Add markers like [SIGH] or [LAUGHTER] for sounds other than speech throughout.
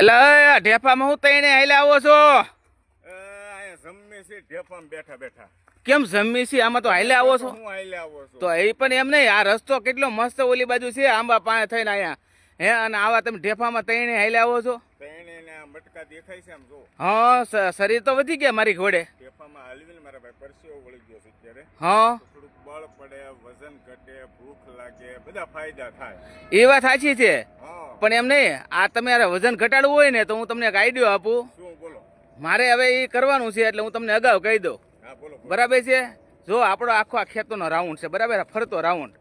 એટલે ઢેફામાં હું તઈને હાલે આવો છો? છે ઢેફામાં બેઠા બેઠા. કેમ જમી છે? આમાં તો હાલે આવો છો. હું આયલે આવો છું. તો એ પણ એમ નહીં આ રસ્તો કેટલો મસ્ત ઓલી બાજુ છે આંબા પાસે થઈને અહીંયા હે અને આવા તમે ઢેફામાં તઈને હાલે આવો છો? મટકા દેખાય છે આમ જો. હા શરીર તો વધી ગયા મારી ઘોડે. ઢેફામાં હલવીને મારા ભાઈ પરસેવો વળી ગયો છે અત્યારે. હા. બળ પડે વજન ઘટે ભૂખ લાગે બધા ફાયદા થાય. એ વાત સાચી છે. પણ એમ નહીં આ તમે વજન ઘટાડવું હોય ને તો હું તમને એક આઈડિયો આપું. શું બોલો. મારે હવે એ કરવાનું છે એટલે હું તમને અગાઉ કહી દઉં. બરાબર છે? જો આપણો આખો આ ખેતોનો રાઉન્ડ છે બરાબર? ફરતો રાઉન્ડ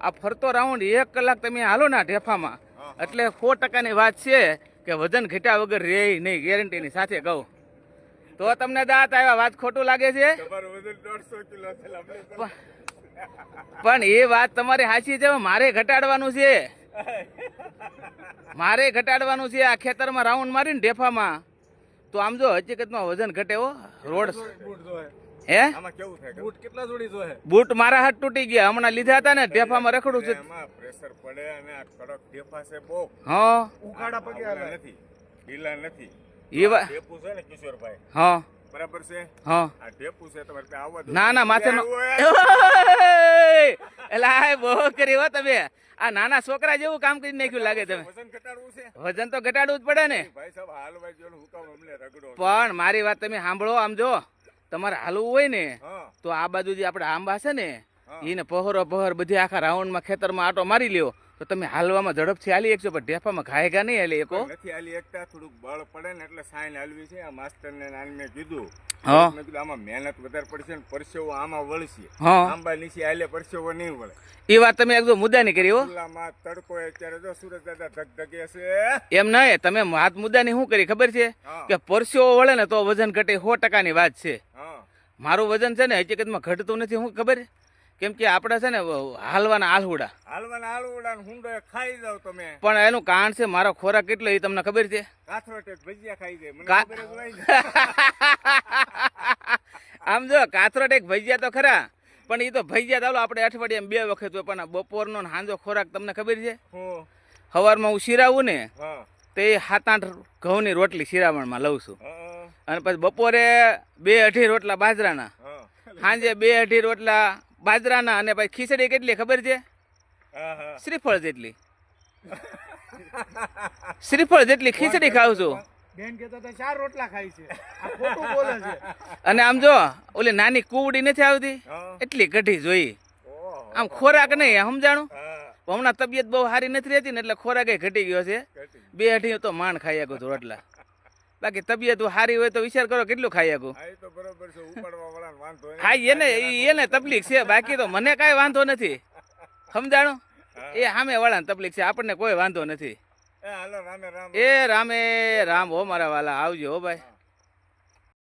આ ફરતો રાઉન્ડ એક કલાક તમે હાલો ના ઢેફામાં. એટલે સો ટકાની વાત છે કે વજન ઘટ્યા વગર રે નહીં ગેરંટીની સાથે કહું. તો તમને દાંત આવ્યા વાત ખોટું લાગે છે? પણ એ વાત તમારી સાચી છે મારે ઘટાડવાનું છે. મારે ઘટાડવાનું છે આ ખેતરમાં રાઉન્ડ મારીને ઢેફામાં. તો આમ જો હકીકતમાં વજન ઘટે હો રોડ હે? બૂટ કેટલા જોડી જોહે? બૂટ મારા હાથ તૂટી ગયા હમણાં લીધા હતા ને ઢેફામાં રખડું છે. પ્રેશર પડે અને આ કડક ઢેફા છે બહુ. હા. ઉકાળા પગે નથી ઢીલા નથી. એ વાત છે ને કિશોરભાઈ. હા. બરાબર છે? હા. આ ઢેપુ છે તમારે ત્યાં આવવા ના ના માથે આ બહુ કરી હો તમે. આ નાના છોકરા જેવું કામ કરી નાખ્યું લાગે તમે. વજન ઘટાડવું છે? વજન તો ઘટાડવું જ પડે ને. ભાઈ સાહેબ હાલવા જો હું કામ અમને રગડો પણ મારી વાત તમે સાંભળો આમ જો. તમારે હાલવું હોય ને તો આ બાજુ જે આપણે આંબા છે ને એને પહોરો પહોર બધી આખા રાઉન્ડમાં ખેતરમાં આટો મારી લ્યો. તો તમે હાલવામાં ઝડપથી હાલી એકશો પણ ઢેફામાં ઘાયગા નહીં હાલી એકો નથી હાલી એકતા થોડુંક બળ પડે ને એટલે સાઈન હાલવી છે. આ માસ્ટર ને નાની મેં કીધું. હા. મેં કીધું આમાં મહેનત વધારે પડશે ને પરસેવો આમાં વળશે. હા. આંબા નીચે હાલે પરસેવો નહીં વળે. એ વાત તમે એકદમ મુદ્દાની કરી હો. ખુલ્લામાં તડકો અત્યારે જો સુરત દાદા ધગધગે છે. એમ નહીં તમે હાથ મુદ્દાની શું કરી ખબર છે? કે પરસ્યો વળે ને તો વજન ઘટે સો ટકાની વાત છે. મારું વજન છે ને હકીકતમાં ઘટતું નથી હું ખબર? કેમ કે આપણે છે ને હાલવાના આલહુડા હાલવાના હાલવડા હુંડો ખાઈ જાવ તમે. પણ એનું કારણ છે મારો ખોરાક કેટલો એ તમને ખબર છે? કાથરોટ ભજીયા ખાઈ જાય. મને ખબર જ હોય ને. [LAUGHS] આમ જો કાથરોટ એક ભજીયા તો ખરા પણ એ તો ભજીયા ચાલો આપણે અઠવાડિયામાં બે વખત હોય પણ બપોરનો ને સાંજો ખોરાક તમને ખબર છે? સવારમાં હું શિરાવું ને તે સાત આઠ ઘઉંની રોટલી શિરામણમાં લઉં છું. અને પછી બપોરે બે અઢી રોટલા બાજરાના સાંજે બે અઢી રોટલા બાજરાના અને પછી ખીચડી કેટલી ખબર છે? શ્રીફળ જેટલી. શ્રીફળ જેટલી ખીચડી ખાઉં છું. બેન કહેતા તો ચાર રોટલા ખાય છે. આ ખોટું બોલે છે. અને આમ જો ઓલી નાની કુવડી નથી આવતી? એટલી કઢી જોઈ. આમ ખોરાક નહીં સમજાણું? હમણાં તબિયત બહુ સારી નથી રહેતી ને એટલે ખોરાક ઘટી ગયો છે. બે અઢી તો માંડ ખાઈ આગું છું રોટલા. બાકી તબિયત સારી હોય તો વિચાર કરો કેટલું ખાઈ શકું હા, એને એને તકલીફ છે બાકી તો મને કાંઈ વાંધો નથી. સમજાણું? એ સામે વાળાને તકલીફ છે આપણને કોઈ વાંધો નથી. એ રામે રામ હો મારા વાલા આવજો હો ભાઈ.